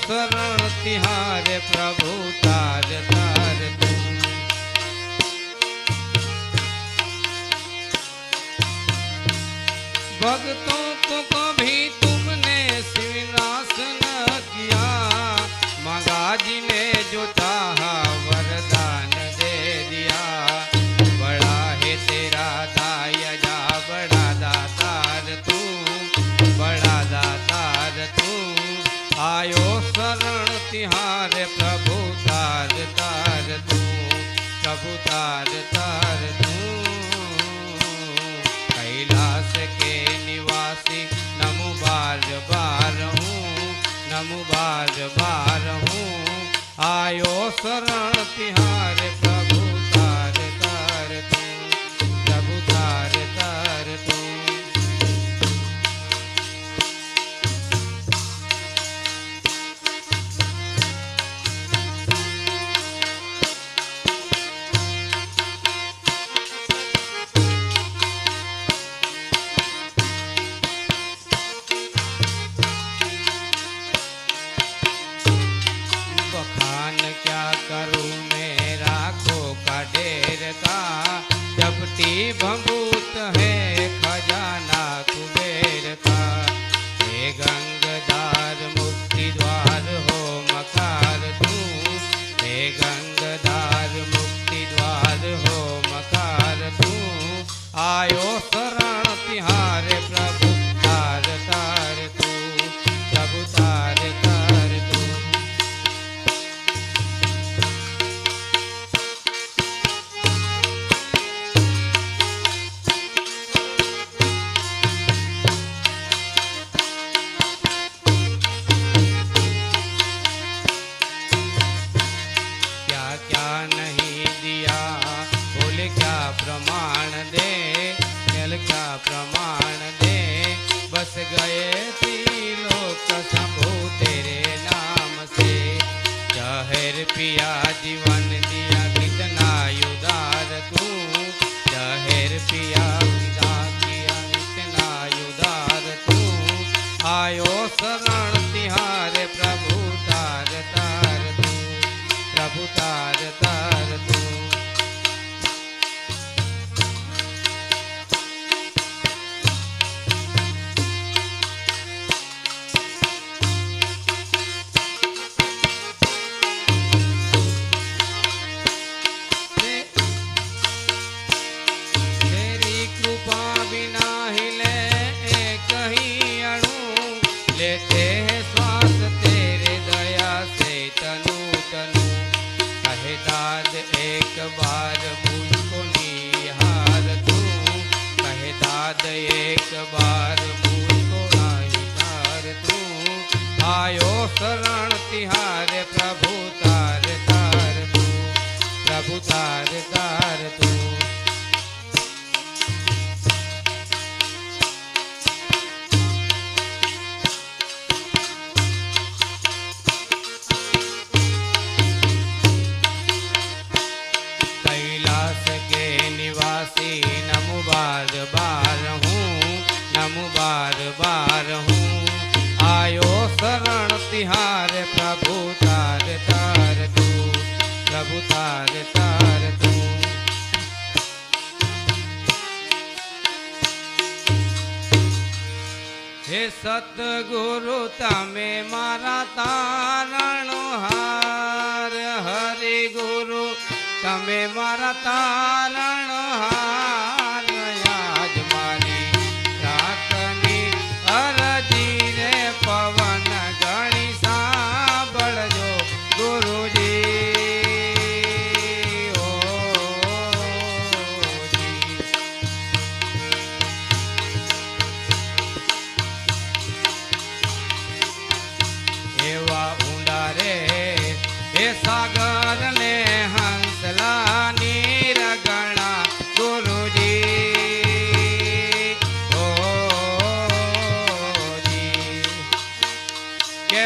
શરણ તિહારે પ્રભુ તાર તાર. ભગતો તાર તાર તું. કૈલાસ કે નિવાસી નમો બાર બાર હું નમો શરણ દાદ એક વાર ગુરુ તમે મારા તારણ હાર હરે ગુરુ તમે મારા તારણ હાર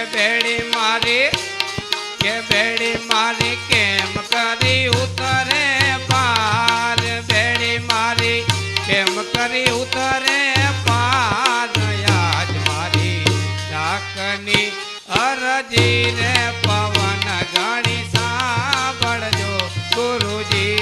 ભેડી મારી, કે ભેડી મારી કેમ કરી ઉતરે પાર? ભેડી મારી કેમ કરી ઉતરે પાર? યાદ મારી ડાકની અરજી રે, પવન જાણી સાંભળજો ગુરુજી.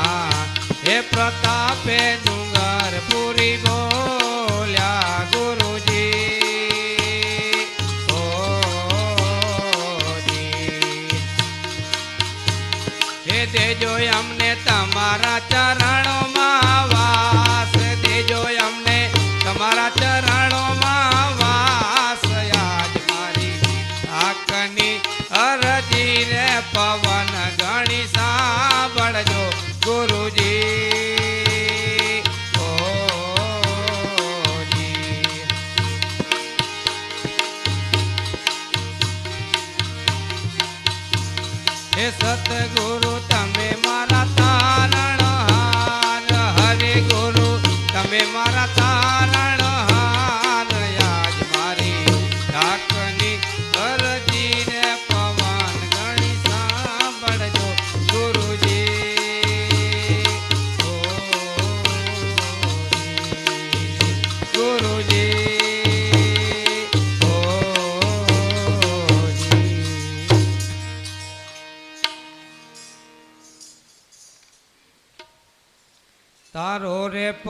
દેજો અમને તમારા ચરણોમાં હે સતગુરુ તમે મારા તારણહાર હરે ગુરુ તમે મારા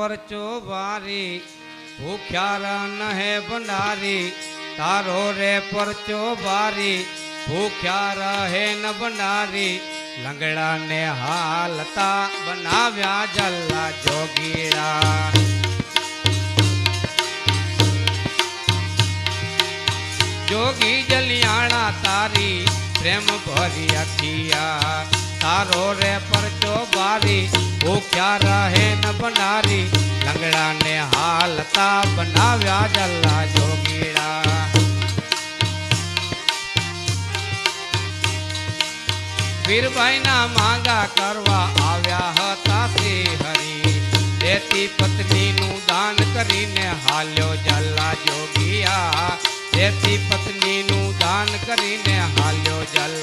પરચો વારી, ભૂખ્યા નહે ભંડારી, તારો રે પરચો વારી, ભૂખ્યા રહે ન ભંડારી લંગડા ને હાલતા બનાવ્યા જલ્લા જોગીડા. જોગી જલિયાણા તારી પ્રેમ ભરી અખિયા તારો રે પરચો બારી ભૂખ્યા રહે ન બનારી? લંગડા ને હાલતા બનાવ્યા જલ્લા જોગીડા. વીરભાઈના માંગા કરવા આવ્યા હતા શ્રી હરી દેતી પત્નીનું દાન કરીને હાલ્યો જલ્લા જોગિયા. દેતી પત્નીનું દાન કરીને હાલ્યો જલ્લા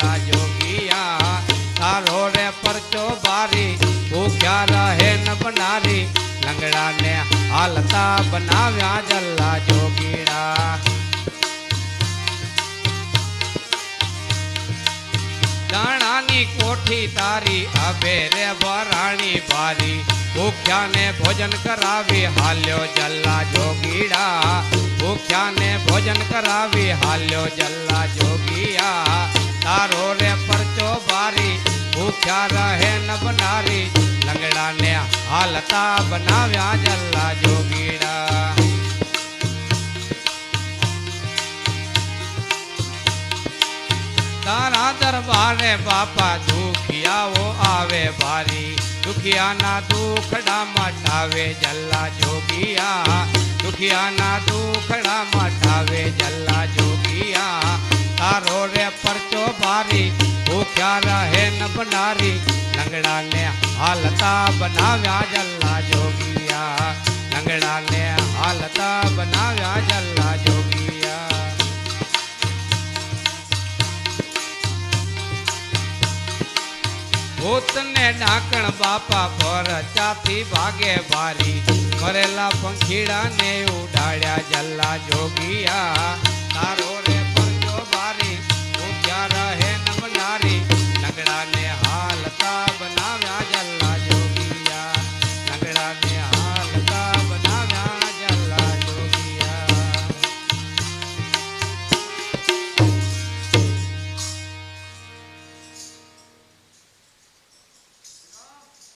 બનારી લંગડાને હાલતા બનાવ્યા જલ્લા જોગીડા દાણાની કોઠી તારી અબે રે વરાણી ભારી ભૂખ્યાને ભોજન કરાવી હાલ્યો જલ્લા જોગીડા ભૂખ્યાને ભોજન કરાવી હાલ્યો જલ્લા જોગીયા તારો રે પરચો બારી ભૂખ્યા રહે ન બનારી લંગડાને હાલતા બનાવ્યા જલ્લા જોગીડા. તારા દરબારે બાપા દુખિયાઓ આવે ભારી. દુખિયાના દુખડા મટાવે જલ્લા જોગિયા. દુખિયાના દુખડા મટાવે જલ્લા જોગિયા. તારો રે પરચો ભારી, ભૂખ્યા રહે ન બનારી લંગડાને હાલતા બનાવ્યા જલ્લા જોગિયા. લંગડાને હાલતા બનાવ્યા જલ્લા જોગિયા. ભૂતને ડાકણ બાપા પર ચાથી ભાગે ભારી. મરેલા પંખીડાને ઉડાડ્યા જલ્લા જોગિયા. તારો તારી હું ક્યાં રહે